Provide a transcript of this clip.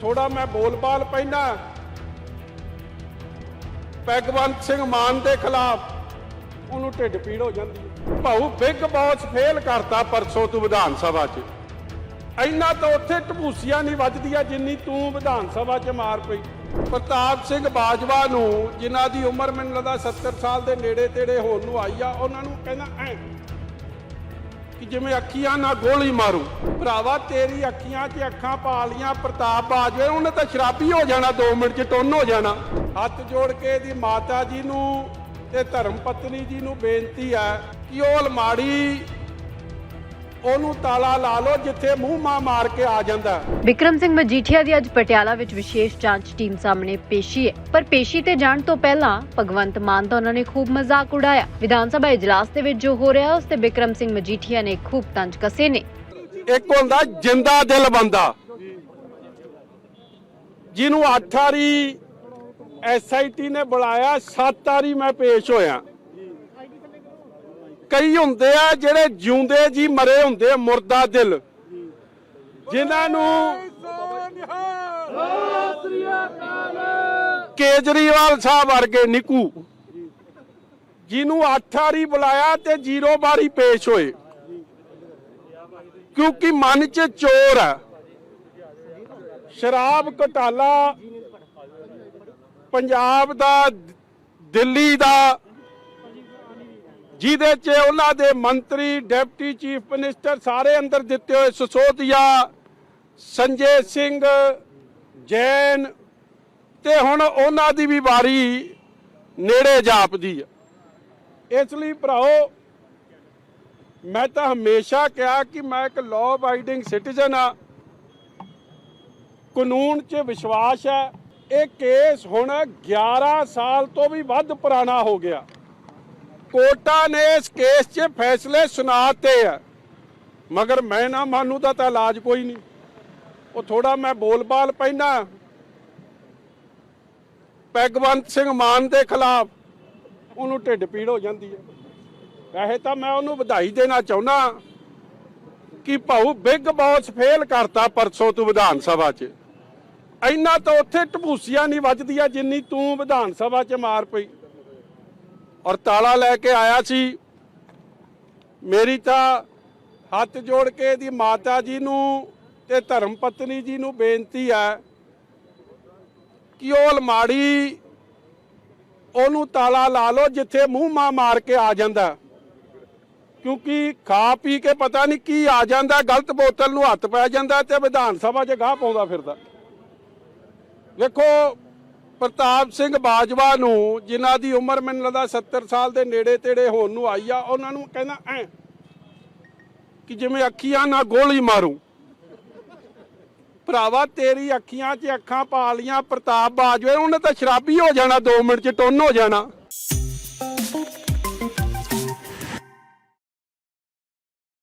ਥੋੜਾ ਮੈਂ ਬੋਲ-ਬਾਲ ਪੈਣਾ ਭਗਵੰਤ ਸਿੰਘ ਮਾਨ ਦੇ ਖਿਲਾਫ ਉਹਨੂੰ ਢਿੱਡ ਪੀੜ ਹੋ ਜਾਂਦੀ ਹੈ। ਭਾਊ ਬਿਗ ਬੌਸ ਫੇਲ ਕਰਤਾ ਪਰਸੋਂ ਤੂੰ ਵਿਧਾਨ ਸਭਾ 'ਚ। ਇੰਨਾ ਤਾਂ ਉੱਥੇ ਟਪੂਸੀਆਂ ਨਹੀਂ ਵੱਜਦੀਆਂ ਜਿੰਨੀ ਤੂੰ ਵਿਧਾਨ ਸਭਾ 'ਚ ਮਾਰ ਪਈ। ਪ੍ਰਤਾਪ ਸਿੰਘ ਬਾਜਵਾ ਨੂੰ, ਜਿਨ੍ਹਾਂ ਦੀ ਉਮਰ ਮੈਨੂੰ ਲੱਗਦਾ 70 ਸਾਲ ਦੇ ਨੇੜੇ ਤੇੜੇ ਹੋਣ ਨੂੰ ਆਈ ਆ, ਉਹਨਾਂ ਨੂੰ ਕਹਿੰਦਾ, ਐ ਕਿ ਜਿਵੇਂ ਅੱਖੀਆਂ ਨਾਲ ਗੋਲੀ ਮਾਰੂ। ਭਰਾਵਾ, ਤੇਰੀ ਅੱਖੀਆਂ 'ਚ ਅੱਖਾਂ ਪਾ ਲੀਆਂ ਪ੍ਰਤਾਪ ਬਾਜਵੇ ਉਹਨੇ ਤਾਂ ਸ਼ਰਾਬੀ ਹੋ ਜਾਣਾ 2 ਮਿੰਟ 'ਚ ਟੁੰਨ ਹੋ ਜਾਣਾ। ਹੱਥ ਜੋੜ ਕੇ ਇਹਦੀ ਮਾਤਾ ਜੀ ਨੂੰ ਤੇ ਧਰਮ ਪਤਨੀ ਜੀ ਨੂੰ ਬੇਨਤੀ ਹੈ ਕਿ ਉਹ ਅਲਮਾੜੀ ਉਹਨੂੰ ਤਾਲਾ ਲਾ ਲਓ ਜਿੱਥੇ ਮੂੰਹ ਮਾ ਮਾਰ ਕੇ ਆ ਜਾਂਦਾ। ਵਿਕਰਮ ਸਿੰਘ ਮਜੀਠੀਆ ਦੀ ਅੱਜ ਪਟਿਆਲਾ ਵਿੱਚ ਵਿਸ਼ੇਸ਼ ਜਾਂਚ ਟੀਮ ਸਾਹਮਣੇ ਪੇਸ਼ੀ ਹੈ ਪਰ ਪੇਸ਼ੀ ਤੇ ਜਾਣ ਤੋਂ ਪਹਿਲਾਂ ਭਗਵੰਤ ਮਾਨ ਦਾ ਉਹਨਾਂ ਨੇ ਖੂਬ ਮਜ਼ਾਕ ਉਡਾਇਆ। ਵਿਧਾਨ ਸਭਾ ਇਜਲਾਸ ਦੇ ਵਿੱਚ ਜੋ ਹੋ ਰਿਹਾ ਉਸ ਤੇ ਵਿਕਰਮ ਸਿੰਘ ਮਜੀਠੀਆ ਨੇ ਖੂਬ ਤੰਜ ਕਸੇ ਨੇ। ਇੱਕ ਹੁੰਦਾ ਜਿੰਦਾ ਦਿਲ ਬੰਦਾ। ਜਿਹਨੂੰ ਅੱਠ ਵਾਰੀ ਐਸਆਈਟੀ ਨੇ ਬੁਲਾਇਆ ਸੱਤ ਵਾਰੀ ਮੈਂ ਪੇਸ਼ ਹੋਇਆ। ਕਈ ਹੁੰਦੇ ਆ ਜਿਹੜੇ ਜਿਉਂਦੇ ਜੀ ਮਰੇ ਹੁੰਦੇ ਆ, ਮੁਰਦਾ ਦਿਲ। ਜਿਨ੍ਹਾਂ ਨੂੰ ਕੇਜਰੀਵਾਲ ਸਾਹਿਬ ਵਰਗੇ ਨਿਕੂ, ਜਿਹਨੂੰ ਅੱਠ ਵਾਰੀ ਬੁਲਾਇਆ ਤੇ ਜ਼ੀਰੋ ਵਾਰੀ ਪੇਸ਼ ਹੋਏ। ਕਿਉਂਕਿ ਮਨ 'ਚ ਚੋਰ ਹੈ ਸ਼ਰਾਬ ਘਟਾਲਾ, ਪੰਜਾਬ ਦਾ, ਦਿੱਲੀ ਦਾ ਜਿਹਦੇ 'ਚ ਉਹਨਾਂ ਦੇ ਮੰਤਰੀ, ਡਿਪਟੀ ਚੀਫ ਮਿਨਿਸਟਰ ਸਾਰੇ ਅੰਦਰ ਦਿੱਤੇ ਹੋਏ ਸਸੋਦੀਆ ਸੰਜੇ ਸਿੰਘ, ਜੈਨ, ਤੇ ਹੁਣ ਉਹਨਾਂ ਦੀ ਵੀ ਵਾਰੀ ਨੇੜੇ ਜਾਪਦੀ ਹੈ ਇਸ ਲਈ ਭਰਾਓ, ਮੈਂ ਤਾਂ ਹਮੇਸ਼ਾ ਕਿਹਾ ਕਿ ਮੈਂ ਇੱਕ ਲਾਅ ਅਬਾਈਡਿੰਗ ਸਿਟੀਜ਼ਨ ਆ। ਕਾਨੂੰਨ 'ਚ ਵਿਸ਼ਵਾਸ ਹੈ। ਇਹ ਕੇਸ ਹੁਣ 11 ਸਾਲ ਤੋਂ ਵੀ ਵੱਧ ਪੁਰਾਣਾ ਹੋ ਗਿਆ। ਕੋਰਟਾਂ ਨੇ ਇਸ ਕੇਸ 'ਚ ਫੈਸਲੇ ਸੁਣਾਤੇ ਆ। ਮਗਰ ਮੈਂ ਨਾ ਮਾਨੂੰ ਦਾ ਤਾਂ ਇਲਾਜ ਕੋਈ ਨਹੀਂ। ਉਹ ਥੋੜਾ ਮੈਂ ਬੋਲ-ਬਾਲ ਪੈਣਾ ਪੈਗਵੰਤ ਸਿੰਘ ਮਾਨ ਦੇ ਖਿਲਾਫ ਉਹਨੂੰ ਢਿੱਡ ਪੀੜ ਹੋ ਜਾਂਦੀ ਹੈ ਵੈਸੇ ਤਾਂ ਮੈਂ ਉਹਨੂੰ ਵਧਾਈ ਦੇਣਾ ਚਾਹੁੰਦਾ ਕਿ ਭਾਊ ਬਿਗ ਬੌਸ ਫੇਲ ਕਰਤਾ ਪਰਸੋਂ ਤੂੰ ਵਿਧਾਨ ਸਭਾ 'ਚ। ਇੰਨਾ ਤਾਂ ਉੱਥੇ ਟਪੂਸੀਆਂ ਨਹੀਂ ਵੱਜਦੀਆਂ ਜਿੰਨੀ ਤੂੰ ਵਿਧਾਨ ਸਭਾ 'ਚ ਮਾਰ ਪਈ। ਔਰ ਤਾਲਾ ਲੈ ਕੇ ਆਇਆ ਸੀ। ਮੇਰੀ ਤਾਂ ਹੱਥ ਜੋੜ ਕੇ ਇਹਦੀ ਮਾਤਾ ਜੀ ਨੂੰ ਤੇ ਧਰਮ ਪਤਨੀ ਜੀ ਨੂੰ ਬੇਨਤੀ ਹੈ ਕਿ ਉਹ ਅਲਮਾੜੀ ਉਹਨੂੰ ਤਾਲਾ ਲਾ ਲਓ ਜਿੱਥੇ ਮੂੰਹ ਮਾ ਮਾਰ ਕੇ ਆ ਜਾਂਦਾ। ਕਿਉਂਕਿ ਖਾ ਪੀ ਕੇ ਪਤਾ ਨਹੀਂ ਕੀ ਆ ਜਾਂਦਾ, ਗਲਤ ਬੋਤਲ ਨੂੰ ਹੱਥ ਪੈ ਜਾਂਦਾ ਤੇ ਵਿਧਾਨ ਸਭਾ 'ਚ ਗਾਹ ਪਾਉਂਦਾ ਫਿਰਦਾ। ਵੇਖੋ ਪ੍ਰਤਾਪ ਸਿੰਘ ਬਾਜਵਾ ਨੂੰ, ਜਿਨ੍ਹਾਂ ਦੀ ਉਮਰ ਮੈਨੂੰ ਲੱਗਦਾ 70 ਸਾਲ ਦੇ ਨੇੜੇ ਤੇੜੇ ਹੋਣ ਨੂੰ ਆਈ ਆ, ਉਹਨਾਂ ਨੂੰ ਕਹਿੰਦਾ, ਐ, ਕਿ ਜਿਵੇਂ ਅੱਖੀਆਂ ਨਾਲ ਗੋਲੀ ਮਾਰੂ। ਭਰਾਵਾ, ਤੇਰੀ ਅੱਖੀਆਂ 'ਚ ਅੱਖਾਂ ਪਾ ਲੀਆਂ ਪ੍ਰਤਾਪ ਬਾਜਵੇ, ਉਹਨੇ ਤਾਂ ਸ਼ਰਾਬੀ ਹੋ ਜਾਣਾ 2 ਮਿੰਟ 'ਚ, ਟੁੰਨ ਹੋ ਜਾਣਾ।